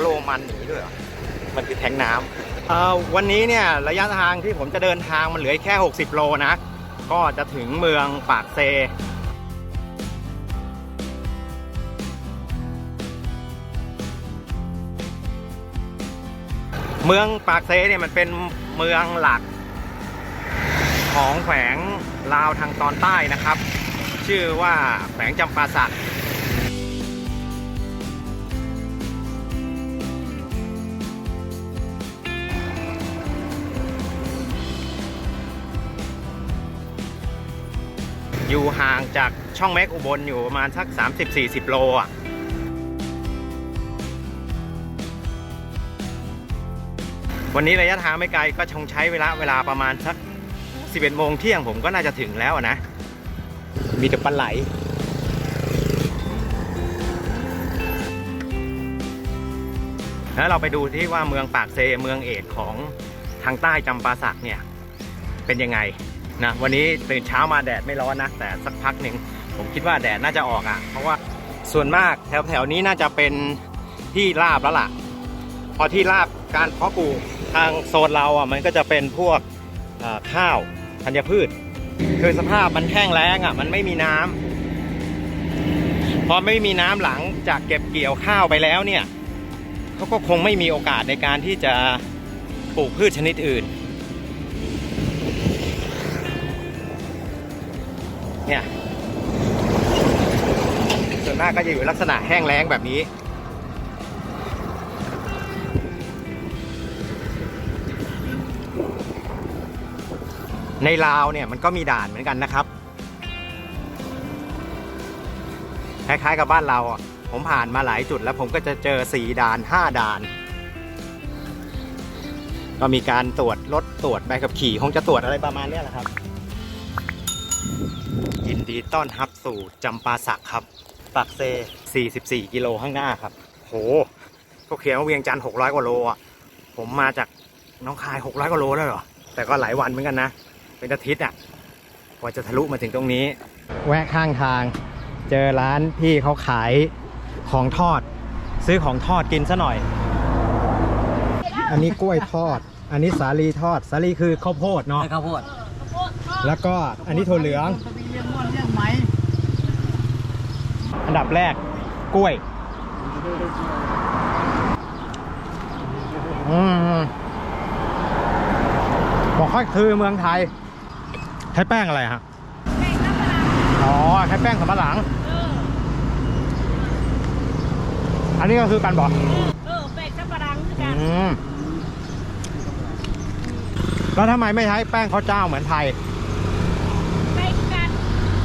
โรมันอย่างนี้ด้วยเหรอมันคือแทงน้ำเอ่อวันนี้เนี่ยระยะทางที่ผมจะเดินทางมันเหลือแค่ 60 โลนะ ก็จะถึงเมืองปากเซเมืองปากเซเนี่ยมันเป็นเมืองหลัก ของแขวงลาวทางตอนใต้นะครับ ชื่อว่าแขวงจำปาสัก อยู่ห่างจากช่องแมกอุบลอยู่ประมาณสัก 30-40 โลอะวันนี้ระยะทางไม่ไกลก็คงใช้เวลาเวลาประมาณสัก 11 โมงเที่ยงผมก็น่าจะถึงแล้วนะ มีแต่ปลาไหล แล้วเราไปดูที่ว่าเมืองปากเซเมืองเอกของทางใต้จำปาสักเนี่ย เป็นยังไง นะวันนี้ตื่นเช้ามาแดดไม่ร้อนนะ แต่สักพักหนึ่งผมคิดว่าแดดน่าจะออกอะ่ะ เพราะว่าส่วนมากแถวแถวๆนี้น่าจะเป็นที่ราบแล้วล่ะ พอที่ราบการเพาะปลูกทางโซนเราอะมันก็จะเป็นพวกข้าวธัญพืชคือสภาพมันแห้งแล้งอะ มันไม่มีน้ำพอไม่มีน้ำหลังจากเก็บเกี่ยวข้าวไปแล้วเนี่ยเขาก็คงไม่มีโอกาสในการที่จะปลูกพืชชนิดอื่น เนี่ยส่วนมากก็จะอยู่ลักษณะแห้งแล้งแบบนี้ในลาวเนี่ยมันก็มีด่านเหมือนกันนะครับ คล้ายๆกับบ้านเราผมผ่านมาหลายจุดแล้วผมก็จะเจอสี่ด่านห้าด่าน ก็มีการตรวจรถตรวจใบขับขี่คงจะตรวจอะไรประมาณนี้แหละครับ ดีต้อนรับสู่จำปาสักครับ ปักเซ 44 กิโลข้างหน้าครับ โหก็เขียนว่าเวียงจันทร์600 กว่าโลอะ ผมมาจากหน้องคาย 600 กว่าโลแล้วเหรอ แต่ก็หลายวันเหมือนกันนะ เป็นอาทิตย์อะ กว่าจะทะลุมาถึงตรงนี้ แวะข้างทาง เจอร้านพี่เขาขายของทอด ซื้อของทอดกินซะหน่อย อันนี้กล้วยทอด อันนี้สาลีทอด สาลีคือข้าวโพดเนาะให้ข้าวโพด แล้วก็อันนี้ถั่วเหลือง จะมีเลี้ยงม่วนเลี้ยงไหม อันดับแรกกล้วยอืมบอกค่อยคือเมืองไทย ใช้แป้งอะไรฮะแป้งน้ำปลาอ๋อใช้แป้งสำปะหลังเอออันนี้ก็คือการบอกเออแป้งน้ำปลาคือกันอืมแล้วทำไมไม่ใช้แป้งข้าวเจ้าเหมือนไทย แป้งคือกัน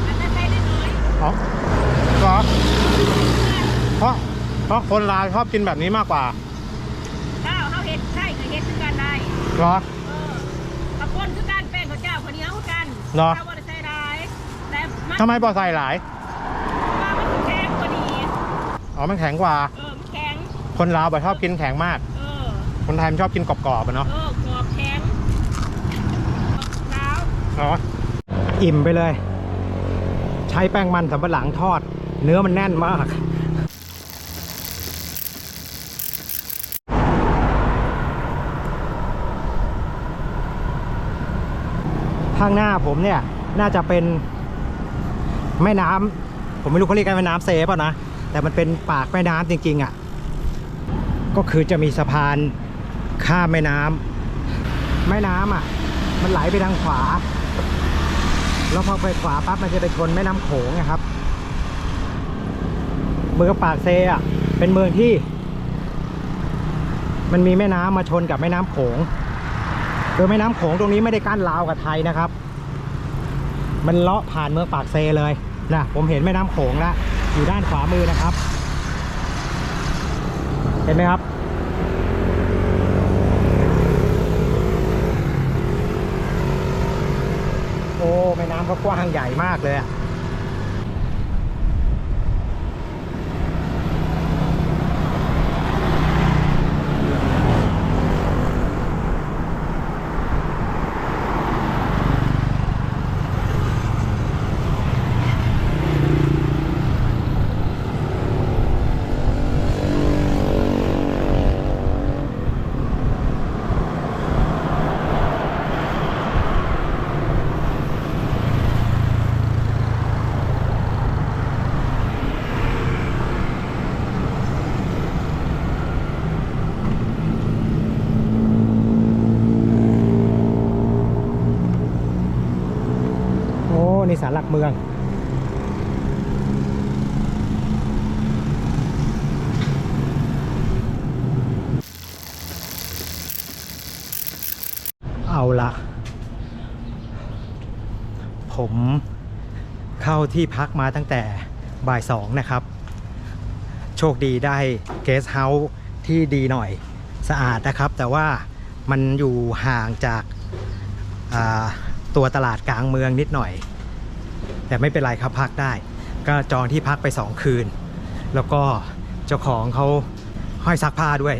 อันนั้นใช้ได้น้อย อ๋อ เหรอ เพราะเพราะคนลาวชอบกินแบบนี้มากกว่าข้าวเขาเห็ดใช่ก็เห็ดคือกันได้เหรอเออกระป่นคือกันแป้งข้าวเจ้าข้าวเหนียวคือกันเหรอ ข้าวบไดใส่ได้แต่มันทำไมบอใส่หลาย ว่ามันแข็งกว่านี้อ๋อ มันแข็งกว่า เออมันแข็งคนลาวบอชอบกินแข็งมาก เออ คนไทยมันชอบกินกรอบๆอะเนาะ เออกรอบแข็งขาว อ๋อ อิ่มไปเลย ใช้แป้งมันสำปะหลังทอด เนื้อมันแน่นมาก ข้างหน้าผมเนี่ย น่าจะเป็นแม่น้ำผมไม่รู้เขาเรียกกันแม่น้ำเซฟอะนะ แต่มันเป็นปากแม่น้ำจริง ๆอะ ก็คือจะมีสะพานข้ามแม่น้ำแม่น้ำอะ มันไหลไปทางขวา แล้วพอไปขวาปั๊บมันจะไปชนแม่น้ำโขงนะครับ เมืองปากเซอะเป็นเมืองที่ มันมีแม่น้ำมาชนกับแม่น้ำโขงโดยแม่น้ำโขงตรงนี้ไม่ได้กั้นลาวกับไทยนะครับ มันเลาะผ่านเมืองปากเซเลยนะผมเห็นแม่น้ำโขงแล้วอยู่ด้านขวามือนะครับ เห็นไหมครับโอ้แม่น้ำก็กว้างใหญ่มากเลยอะ หลักเมือง เอาละผมเข้าที่พักมาตั้งแต่บ่ายสองนะครับ โชคดีได้เกสเฮาส์ที่ดีหน่อยสะอาดนะครับ แต่ว่ามันอยู่ห่างจากาตัวตลาดกลางเมืองนิดหน่อย แต่ไม่เป็นไรครับพักได้ ก็จองที่พักไป 2 คืน แล้วก็เจ้าของเขาห้อยซักผ้าด้วย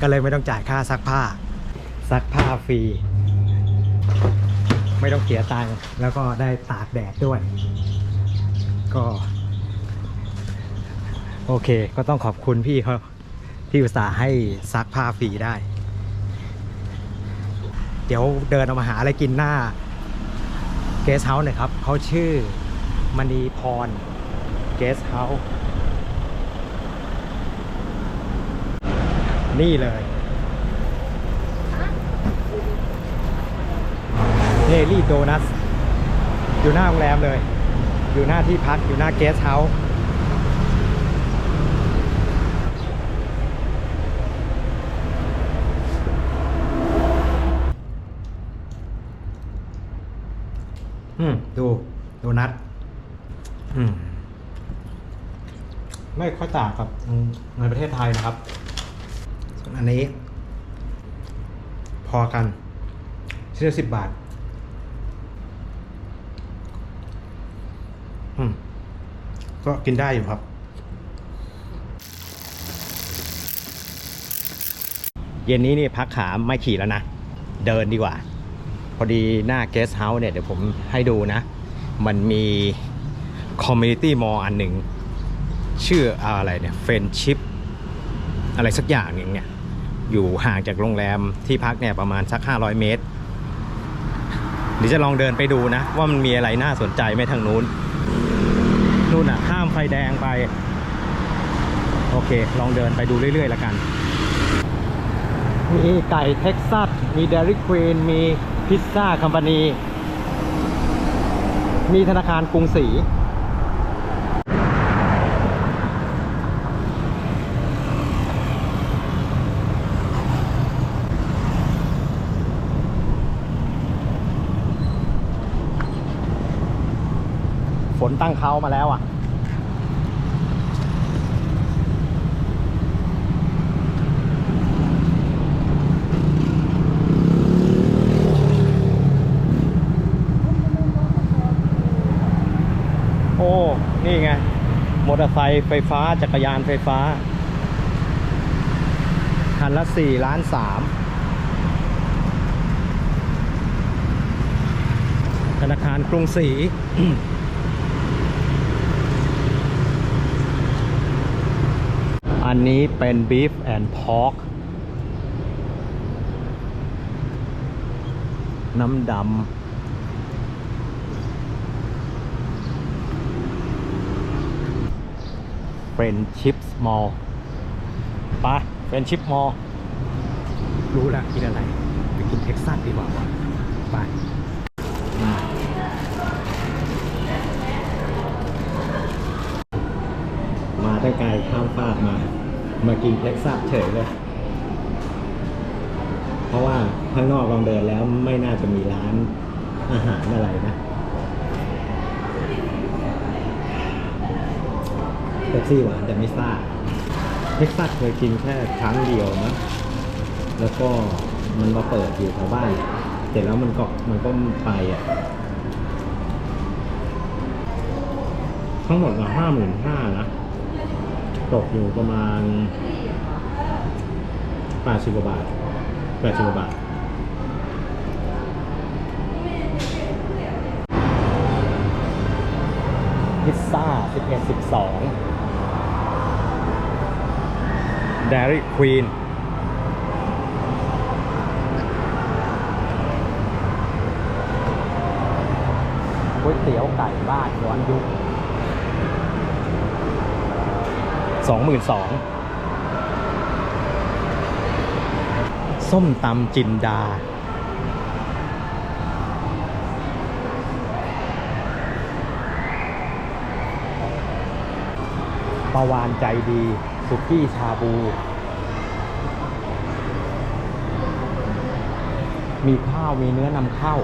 ก็เลยไม่ต้องจ่ายค่าซักผ้า ซักผ้าฟรี ไม่ต้องเสียตังค์แล้วก็ได้ตากแดดด้วย ก็ โอเค ก็ต้องขอบคุณพี่เขาที่อุตส่าห์ให้ซักผ้าฟรีได้ เดี๋ยวเดินออกมาหาอะไรกินหน้า เกสเฮาส์น่ยครับเขาชื่อมณีพรเกสเฮาส์นี่เลยเฮลี่โดนัสอยู่หน้าโรงแรมเลย อยู่หน้าที่พักอยู่หน้าเกสเฮาส์ อืมดูโดนัทอืม ไม่ค่อยต่างกับในประเทศไทยนะครับ ส่วนอันนี้ พอกันชิ้นละสิบบาท อืม ก็กินได้อยู่ครับเย็นนี้นี่พักขาไม่ขี่แล้วนะ เดินดีกว่า พอดีหน้า Guest House เนี่ยเดี๋ยวผมให้ดูนะ มันมี Community Mall อันหนึ่ง ชื่ออะไรเนี่ย Friendship อะไรสักอย่างหนึ่งเนี่ย อยู่ห่างจากโรงแรมที่พักเนี่ยประมาณสัก 500 เมตรเดี๋ยวจะลองเดินไปดูนะ ว่ามันมีอะไรน่าสนใจไหมทางนู้นนู่นอะข้ามไฟแดงไป โอเค ลองเดินไปดูเรื่อยๆแล้วกัน มีไก่เท็กซัสมีเดริควีนมี พิซซ่าคัมปานี มีธนาคารกรุงศรีฝนตั้งเขามาแล้วอะ โอ้ นี่ไง มอเตอร์ไซค์ไฟฟ้าจักรยานไฟฟ้า คันละสี่ล้านสามธนาคารกรุงศรีอันนี้เป็น beef and pork น้ำดำ เฟ รนชิปมอลไปเฟรนชิปมอลรู้แล้วกินอะไร ไปกินเท็กซัสดีกว่าวะไปมามาตั้งไกลข้ามฟากมา มากินเท็กซัสเฉยเลย เพราะว่าข้างนอกลองเดินแล้วไม่น่าจะมีร้านอาหารอะไรนะ เป๊ปซี่หวานแต่ไม่ซ่าเท็กซัสเคยกินแค่ครั้งเดียวนะแล้วก็มันมาเปิดอยู่แถวบ้านเสร็จแล้วมันก็มันก็ไปอะ ทั้งหมดละห้าหมื่นห้านะ ตกอยู่ประมาณแปดสิบกว่าบาทแปดสิบกว่าบาทพิซซ่า11 12 ดร r y Queen ก๋วยเตี๋ยวไก่บ้านย้อนยุคสองหมื่นสองส้มตำจินดา ประวานใจดี สุกี้ชาบู มีข้าวมีเนื้อนำเข้า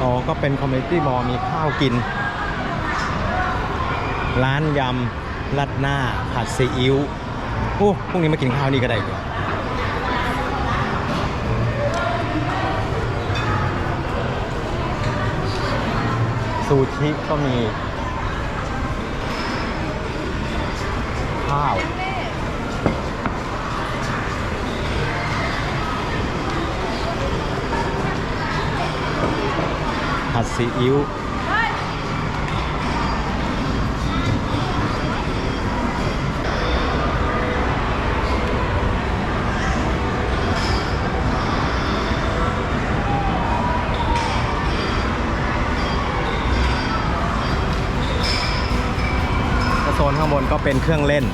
อ๋อ ก็เป็นคอมมิ n ตี้มอมีข้าวกิน ร้านยำรัดหน้าผัดซีอิ๊วโอ้พรุ่งนี้มากินข้าวนี่ก็ได้เลย ซูชิก็มี ข้าว ผัดซีอิ๊ว ก็เป็นเครื่องเล่น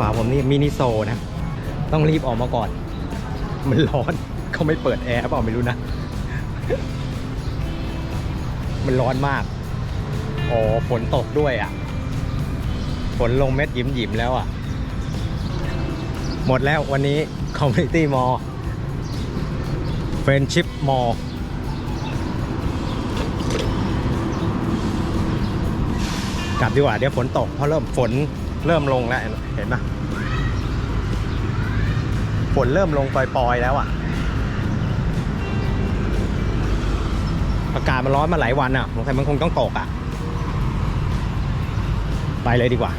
วาผมนี่มินิโซนะ ต้องรีบออกมาก่อน มันร้อนเขาไม่เปิดแอร์เปล่าไม่รู้นะ มันร้อนมาก อ๋อฝนตกด้วยอะ ฝนลงเม็ดหยิมหยิมแล้วอะ หมดแล้ววันนี้ Community Mall Friendship Mall กลับดีกว่าเดี๋ยวฝนตกเพราะเริ่มฝน เริ่มลงแล้วเห็นไหมฝนเริ่มลงปล่อยๆแล้วอะอากาศมันร้อนมาหลายวันอะสงสัยมันคงต้องตกอะ ไปเลยดีกว่า